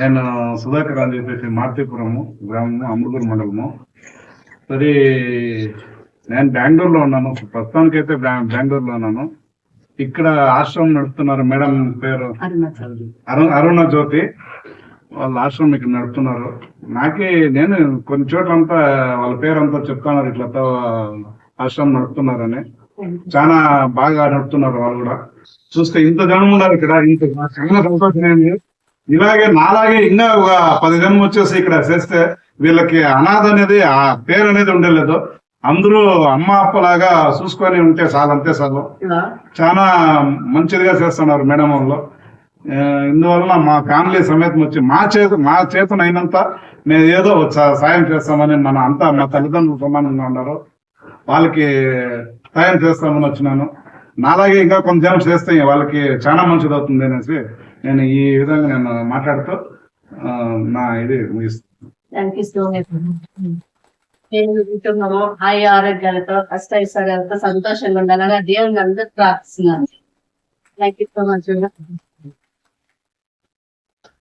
నేను సుధాకర్ అని చెప్పేసి మార్తీపురము గ్రామము అమృతూరు మండలము. సరే నేను బెంగళూరులో ఉన్నాను. ప్రస్తుతానికి అయితే బెంగళూరులో ఉన్నాను. ఇక్కడ ఆశ్రమం నడుపుతున్నారు మేడం పేరు? అరుణ అరుణ జ్యోతి. వాళ్ళ ఆశ్రమం ఇక్కడ నడుపుతున్నారు. నాకే నేను కొన్ని చోట్ల అంతా వాళ్ళ పేరు అంతా చెప్తున్నారు ఇట్లా ఆశ్రమం నడుపుతున్నారని. చాలా బాగా నడుపుతున్నారు వాళ్ళు కూడా. చూస్తే ఇంత జనం ఉన్నారు ఇక్కడ ఇంత చాలా సంతోషం ఇలాగే నాలాగే ఇంకా ఒక పది జనం వచ్చేసి ఇక్కడ చేస్తే వీళ్ళకి అనాథ అనేది ఆ పేరు అనేది ఉండలేదు. అందరూ అమ్మ అప్పలాగా చూసుకొని ఉంటే చాలు అంతే చాలు. చాలా మంచిదిగా చేస్తున్నారు మేడం వాళ్ళు. ఆ, ఇందువలన మా ఫ్యామిలీ సమేతం వచ్చి మా చేత మా చేతన అయినంత నేను ఏదో సాయం చేస్తామని మన అంతా మా తల్లిదండ్రులు సమానంగా ఉన్నారు. వాళ్ళకి సాయం చేస్తామని వచ్చినాను. నాలాగే ఇంకా కొంత జనం చేస్తే వాళ్ళకి చాలా మంచిది అవుతుంది అనేసి నేను ఈ విధంగా నేను మాట్లాడుతూ నా ఇది ముగిస్తాను హాయి ఆరోగ్యాలతో అష్టైశ్వర్యాలతో సంతోషంగా ఉండాలని దేవుని అందరూ ప్రార్థిస్తున్నాను. Thank you so much